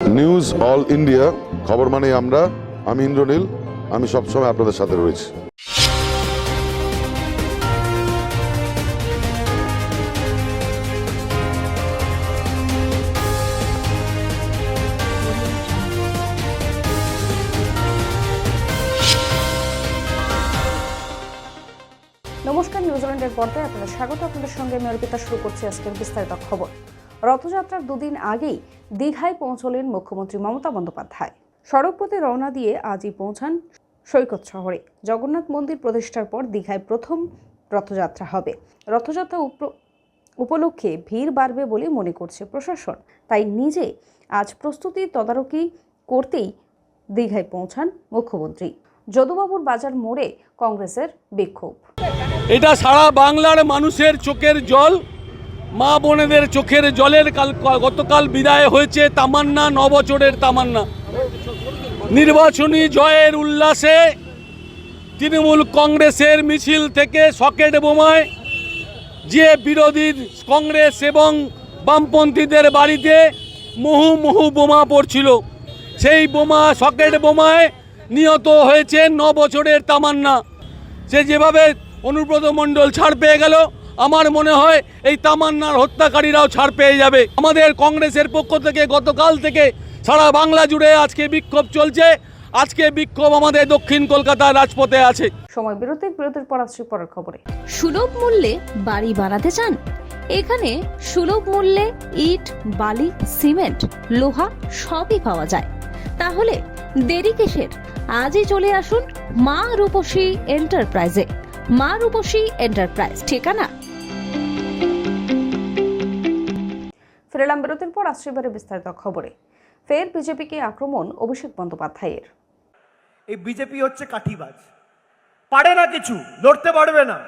News all India খবর মানে আমরা। আমি ইন্দ্রনীল, আমি সবসময় আপনাদের সাথে রয়েছি। নমস্কার নিউজিল্যান্ডের পর্দায় আপনাদের স্বাগত। আপনাদের সঙ্গে আমি অর্পিতা, শুরু করছি আজকের বিস্তারিত খবর। রথযাত্রার দুদিন আগেই দীঘায় পৌঁছলেন মুখ্যমন্ত্রী মমতা বন্দ্যোপাধ্যায়। সড়কপথে রওনা দিয়ে আজই পৌঁছান সৈকত শহরে। জগন্নাথ মন্দির প্রতিষ্ঠার পর দীঘায় প্রথম রথযাত্রা হবে। রথযাত্রা উপ- উপলক্ষে ভিড় বাড়বে বলে মনে করছে প্রশাসন। তাই নিজে আজ প্রস্তুতি তদারকি করতেই দীঘায় পৌঁছান মুখ্যমন্ত্রী। যদুবাবুর বাজার মোড়ে কংগ্রেসের বিক্ষোভ। এটা সারা বাংলার মানুষের চোখের জল। মা বোনেদের চোখের জলের কাল গতকাল বিদায় হয়েছে তামান্না ন বছরের তামান্না। নির্বাচনী জয়ের উল্লাসে তৃণমূল কংগ্রেসের মিছিল থেকে সকেট বোমায় যে বিরোধী কংগ্রেস এবং বামপন্থীদের বাড়িতে মুহু মুহু বোমা পড়ছিল, সেই বোমা সকেট বোমায় নিহত হয়েছে ন বছরের তামান্না। সে যেভাবে অনুব্রত মণ্ডল ছাড় পেয়ে গেল আমার মনে হয় এই তামান্নার হত্যাকারীরাও ছাড় পেয়ে যাবে। আমাদের কংগ্রেসের পক্ষ থেকে গতকাল থেকে সারা বাংলা জুড়ে আজকে বিক্ষোভ চলছে। আজকে বিক্ষোভ আমাদের দক্ষিণ কলকাতার রাজপথে আছে। সময় বিরতির বিরতির পর আসছি পরের খবরে। সুলভ মূল্যে বাড়ি বানাতে চান? এখানে সুলভ মূল্যে ইট বালি সিমেন্ট লোহা সবই পাওয়া যায়। তাহলে দেরি কিসের? আজই চলে আসুন মা রূপসী এন্টারপ্রাইজে। মা রূপসী এন্টারপ্রাইজ ঠিকানা? ফিরেলাম বিরতির পর আসছি এবারে বিস্তারিত খবরে। ফের বিজেপিকে আক্রমণ, অভিষেক বন্দ্যোপাধ্যায়ের। এই বিজেপি হচ্ছে কাঠিবাজ। পারে না কিছু, লড়তে পারবে না।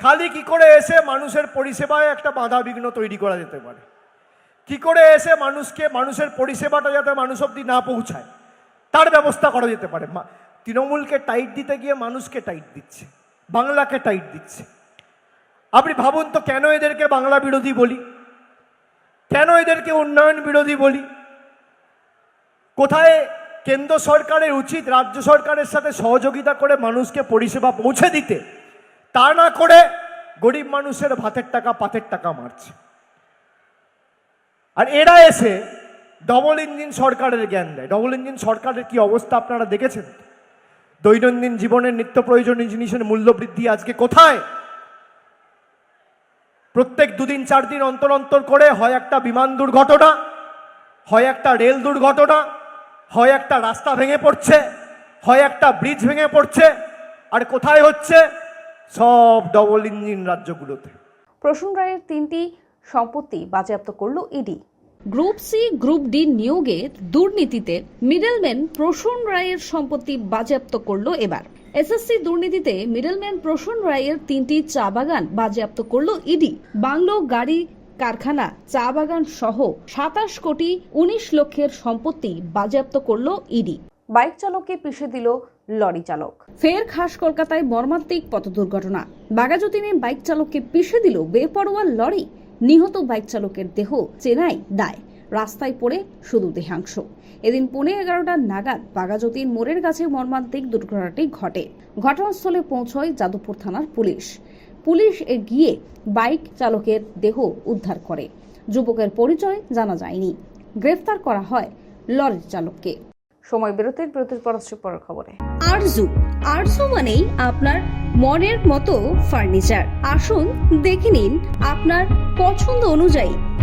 খালি কি করে এসে মানুষের পরিষেবায় একটা বাধা বিঘ্ন তৈরি করা যেতে পারে? কি করে এসে মানুষকে, মানুষের পরিষেবাটা যাতে মানুষ অব্দি না পৌঁছায়? তার ব্যবস্থা করা যেতে পারে। তৃণমূলকে টাইট দিতে গিয়ে মানুষকে টাইট দিচ্ছে, বাংলাকে টাইট দিচ্ছে। আপনি ভাবুন তো কেন এদেরকে বাংলা বিরোধী বলি? কেন এদেরকে উন্নয়ন বিরোধী বলি? কোথায় কেন্দ্র সরকারের উচিত রাজ্য সরকারের সাথে সহযোগিতা করে মানুষকে পরিষেবা পৌঁছে দিতে? তা না করে গরিব মানুষের ভাতের টাকা পাতের টাকা মারছে। আর এরা এসে ডবল ইঞ্জিন সরকারের জ্ঞান দেয়। ডবল ইঞ্জিন সরকারের কি অবস্থা আপনারা দেখেছেন? দৈনন্দিন জীবনের নিত্য প্রয়োজনীয় জিনিসের মূল্য বৃদ্ধি আজকে কোথায়? প্রত্যেক দুদিন চার দিন অন্তর অন্তর করে হয় একটা বিমান দুর্ঘটনা হয় একটা রেল দুর্ঘটনা হয় একটা রাস্তা ভেঙে পড়ছে হয় একটা ব্রিজ ভেঙে পড়ছে। আর কোথায় হচ্ছে? সব ডবল ইঞ্জিন রাজ্যগুলোতে। প্রসূন রায়ের তিনটি সম্পত্তি বাজেয়াপ্ত করল ED. Group C group D নিয়োগে দুর্নীতিতে মিডলম্যান প্রসূন রায়ের সম্পত্তি বাজেয়াপ্ত করল এবার। এসএসসি দুর্নীতিতে মিডলম্যান প্রসূন রায়ের তিনটি চা বাগান বাজেয়াপ্ত করল ইডি। বাংলো গাড়ি কারখানা চা বাগান সহ সাতাশ কোটি উনিশ লক্ষের সম্পত্তি বাজেয়াপ্ত করল ইডি। বাইক চালককে পিষে দিল লরি চালক। ফের খাস কলকাতায় মর্মান্তিক পথ দুর্ঘটনা। বাগাজতিনে বাইক চালককে পিষে দিল বেপরোয়া লরি। নিহত বাইক চালকের দেহ চেনাই দায়। রাস্তায় পড়ে শুধু দেহাংশ। এদিন পৌনে এগারোটা নাগাদ বাগাজতিন মোড়ের কাছে মর্মান্তিক দুর্ঘটনাটি ঘটে। ঘটনাস্থলে পৌঁছয় যাদবপুর থানার পুলিশ। পুলিশ এ গিয়ে বাইক চালকের দেহ উদ্ধার করে। যুবকের পরিচয় জানা যায়নি। গ্রেফতার করা হয় লরির চালককে। সময় বিরতির বিরতির পর আসছি পরের খবরে। আরজু। আরজু মানেই আপনার মনের মতো ফার্নিচার। আসুন দেখে নিন আপনার পছন্দ অনুযায়ী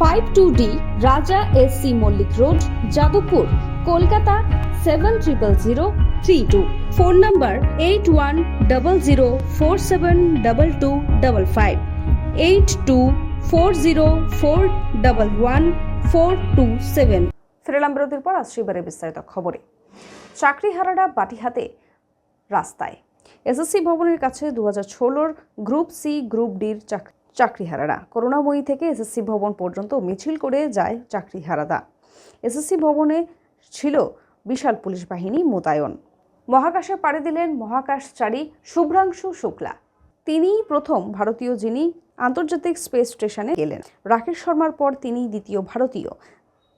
Five two D, Raja S C Mallick road, Jadavpur, Kolkata seven triple zero three two. Phone number eight one double zero four seven double two double five, eight two four zero four double one four two seven. ফিরেলাম বিরতির পর আসছি এবারে বিস্তারিত খবরে। চাকরিহারারা বাটি হাতে রাস্তায়। SSC ভবনের কাছে দু হাজার ষোলোর গ্রুপ সি, গ্রুপ ডির চাকরিহারারা। করুণাময়ী থেকে এসএসসি ভবন পর্যন্ত মিছিল করে যায় চাকরিহারারা। এসএসসি ভবনে ছিল বিশাল পুলিশ বাহিনী মোতায়েন। মহাকাশে পাড়ি দিলেন মহাকাশচারী শুভ্রাংশু শুক্লা। তিনিই প্রথম ভারতীয় যিনি আন্তর্জাতিক স্পেস স্টেশনে গেলেন। রাকেশ শর্মার পর তিনি দ্বিতীয় ভারতীয়।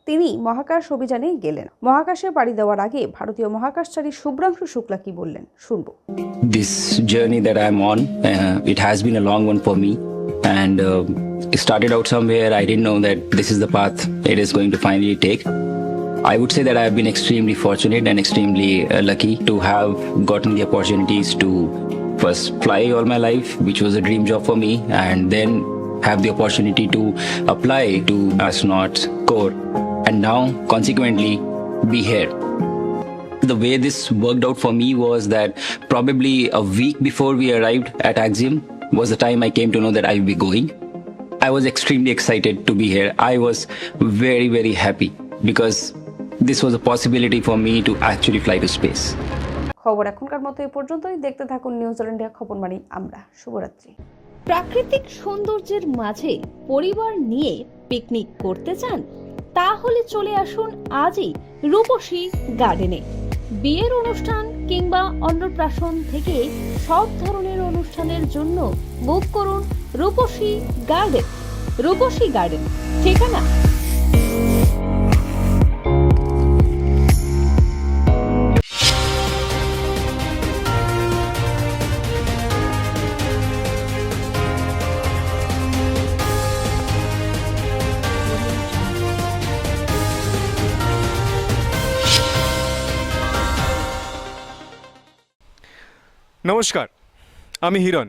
তিনি মহাকাশ অভিযানে গেলেন। মহাকাশে পাড়ি দেওয়ার আগে ভারতীয় মহাকাশচারী শুভ্রাংশু শুক্লা কি বললেন? শুনব। This journey that I'm on, uh, it has been a long one for me. And uh, it started out somewhere. I didn't know that this is the path it is going to finally take. I would say that I've been extremely fortunate and extremely uh, lucky to have gotten the opportunities to first fly all my life, which was a dream job for me, and then have the opportunity to apply to astronauts corps, and now consequently be here the way this worked out for me was that probably a week before we arrived at Axiom was the time I came to know that I will be going. I was extremely excited to be here. I was very, very happy because this was a possibility for me to actually fly to space. খবর এখনকার মতো এ পর্যন্তই দেখতে থাকুন New Zealand India খবর মানি আমরা শুভরাত্রি প্রাকৃতিক সৌন্দর্যের মাঝে পরিবার নিয়ে পিকনিক করতে চান তাহলে চলে আসুন আজই রূপসী গার্ডেনে বিয়ের অনুষ্ঠান কিংবা অন্নপ্রাশন থেকে সব ধরনের অনুষ্ঠানের জন্য বুক করুন রূপসী গার্ডেন রূপসী গার্ডেন ঠিকানা? নমস্কার। আমি হিরণ।